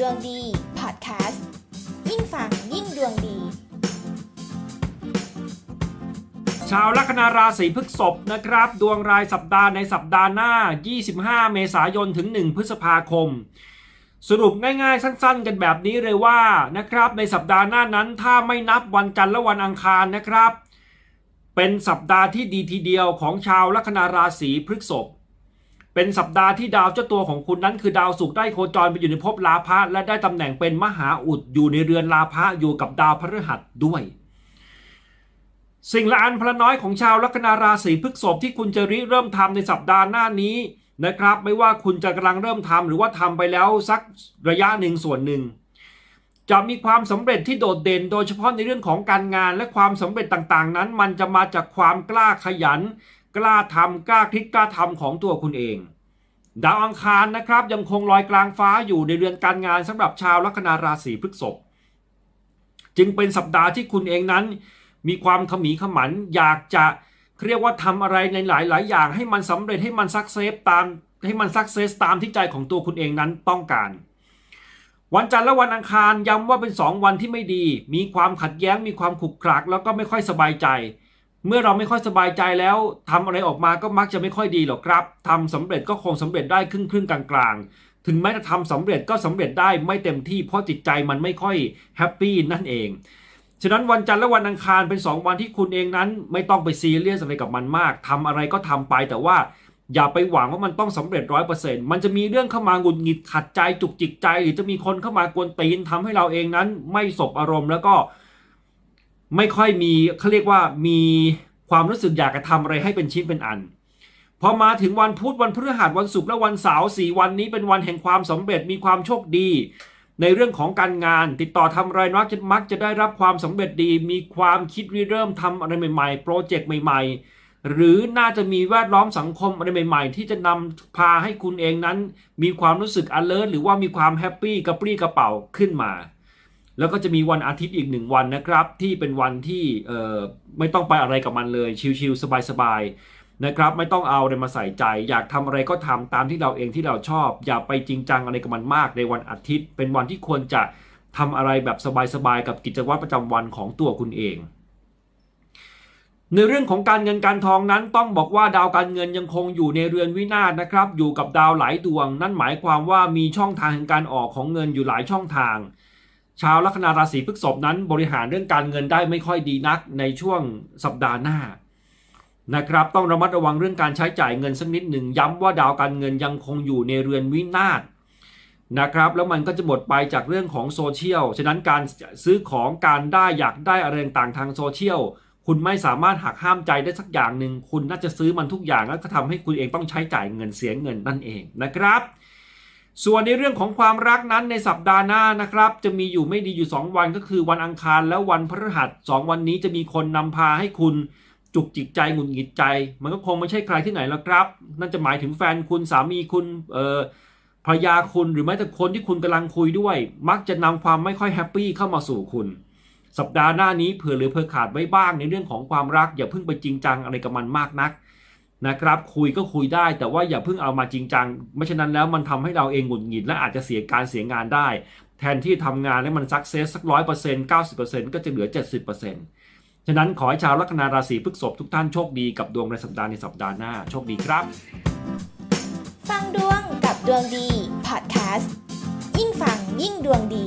ดวงดีพอดแคสต์ยิ่งฟังยิ่งดวงดี ชาวลัคนาราศีพฤษภนะครับ ดวงรายสัปดาห์ในสัปดาห์หน้า 25 เมษายนถึง 1 พฤษภาคม สรุปง่ายๆ สั้นๆ กันแบบนี้เลยว่านะครับ ในสัปดาห์หน้านั้นถ้าไม่นับวันจันทร์และวันอังคารนะครับ เป็นสัปดาห์ที่ดีทีเดียวของชาวลัคนาราศีพฤษภ เป็นสัปดาห์ที่ดาวเจ้าตัวของคุณนั้นคือดาวศุกร์ได้โคจรไปอยู่ในภพลาภะและได้ตำแหน่งเป็นมหาอุดอยู่ในเรือนลาภะอยู่กับดาวพฤหัสด้วย สิ่งละอันพละน้อยของชาวลัคนาราศีพฤษภที่คุณจะริเริ่มทำในสัปดาห์หน้านี้นะครับ ไม่ว่าคุณจะกำลังเริ่มทำหรือว่าทำไปแล้วสักระยะหนึ่งส่วนหนึ่งจะมีความสำเร็จที่โดดเด่นโดยเฉพาะในเรื่องของการงานและความสำเร็จต่างๆ นั้น มันจะมาจากความกล้าขยัน กล้าทำกล้าคิดกล้าทำของตัวคุณเอง ดาวอังคารนะครับยังคงลอยกลางฟ้าอยู่ในเรือนการงานสำหรับชาวลัคนาราศีพฤษภจึงเป็นสัปดาห์ที่คุณเองนั้น มีความขมีขมันอยากจะเรียกว่าทำอะไรในหลาย ๆ อย่างให้มันสำเร็จให้มันสักเซสตามให้มันสักเซสตามที่ใจของตัวคุณเองนั้นต้องการวันจันทร์และวันอังคารย้ำว่าเป็น 2 วันที่ไม่ดี มีความขัดแย้งมีความขุกขลัก แล้วก็ไม่ค่อยสบายใจ เมื่อเราไม่ค่อยสบายใจแล้วทำอะไรออกมาก็มักจะไม่ค่อยดีหรอกครับทำสำเร็จก็คงสำเร็จได้ครึ่งครึ่งๆกลางๆถึงแม้จะทำสำเร็จก็สำเร็จได้ไม่เต็มที่เพราะจิตใจมันไม่ค่อยแฮปปี้นั่นเอง ฉะนั้นวันจันทร์และวันอังคารเป็น 2 วันที่คุณเองนั้น ไม่ต้องไปซีเรียสอะไรกับมันมากทำอะไรก็ทำไปแต่ว่าอย่าไปหวังว่ามันต้องสำเร็จร้อยเปอร์เซ็นต์มันจะมีเรื่องเข้ามาหงุดหงิดขัดใจจุกจิกใจ หรือจะมีคนเข้ามากวนตีนทำให้เราเองนั้น ไม่สบอารมณ์แล้วก็ ไม่ค่อยมีเขาเรียกว่ามีความรู้สึกอยากจะทำอะไรให้เป็นชิ้นเป็นอันพอมาถึงวันพุธวันพฤหัสวันศุกร์และวันเสาร์สี่วันนี้เป็นวันแห่งความสำเร็จมีความโชคดี ในเรื่องของการงานติดต่อทำอะไรมักจะมักจะได้รับความสำเร็จดี มีความคิดริเริ่มทำอะไรใหม่ๆ โปรเจกต์ใหม่ ๆ หรือน่าจะมีแวดล้อมสังคมอะไรใหม่ ๆ ที่จะนำพาให้คุณเองนั้น มีความรู้สึก alert หรือว่ามีความแฮปปี้กระปรี้กระเป๋าขึ้นมา แล้วก็จะมีวันอาทิตย์อีกหนึ่งวันนะครับ ที่เป็นวันที่ไม่ต้องไปอะไรกับมันเลย ชิลๆสบายๆนะครับ ไม่ต้องเอาอะไรมาใส่ใจ อยากทำอะไรก็ทำตามที่เราเองที่เราชอบ อย่าไปจริงจังอะไรกับมันมากในวันอาทิตย์ เป็นวันที่ควรจะทำอะไรแบบสบายๆกับกิจวัตรประจำวันของตัวคุณเอง ในเรื่องของการเงินการทองนั้นต้องบอกว่าดาวการเงินยังคงอยู่ในเรือนวินาศนะครับ อยู่กับดาวหลายดวง นั่นหมายความว่ามีช่องทางการออกของเงินอยู่หลายช่องทาง ชาวลัคนาราศีพฤษภนั้นบริหารเรื่องการเงินได้ไม่ค่อยดีนักในช่วงสัปดาห์หน้านะครับต้องระมัดระวังเรื่องการใช้จ่ายเงินสักนิดหนึ่งย้ำว่าดาวการเงินยังคงอยู่ในเรือนวินาศนะครับแล้วมันก็จะหมดไปจากเรื่องของโซเชียลฉะนั้นการซื้อของการได้อยากได้อะไรต่างทางโซเชียลคุณไม่สามารถหักห้ามใจได้สักอย่างหนึ่งคุณน่าจะซื้อมันทุกอย่างแล้วก็ทำให้คุณเองต้องใช้จ่ายเงินเสียเงินนั่นเองนะครับ ส่วนในเรื่องของความรักนั้นในสัปดาห์หน้านะครับ จะมีอยู่ไม่ดีอยู่ 2 วันก็คือวันอังคารและวันพฤหัสสองวันนี้จะมีคนนำพาให้คุณจุกจิกใจหงุดหงิดใจ มันก็คงไม่ใช่ใครที่ไหนแล้วครับ นั่นจะหมายถึงแฟนคุณสามีคุณเอ่อภรรยาคุณหรือแม้แต่คนที่คุณกำลังคุยด้วย มักจะนำความไม่ค่อยแฮปปี้เข้ามาสู่คุณ สัปดาห์หน้านี้เผื่อหรือเผื่อขาดไว้บ้างในเรื่องของความรักอย่าเพิ่งไปจริงจังอะไรกับมันมากนัก นะครับคุยก็คุยได้แต่ว่าอย่าเพิ่งเอามาจริงจังไม่ฉะนั้นแล้วมันทำให้เราเองหงุดหงิดและอาจจะเสียการเสียงานได้ แทนที่ทำงานให้มันสักเซสสักร้อยเปอร์เซ็นต์เก้าสิบเปอร์เซ็นต์ก็จะเหลือเจ็ดสิบเปอร์เซ็นต์ฉะนั้นขอให้ชาวลัคนาราศีพฤษภทุกท่านโชคดีกับดวงในสัปดาห์ในสัปดาห์หน้าโชคดีครับ ฟังดวงกับดวงดีพอดแคสต์ยิ่งฟังยิ่งดวงดี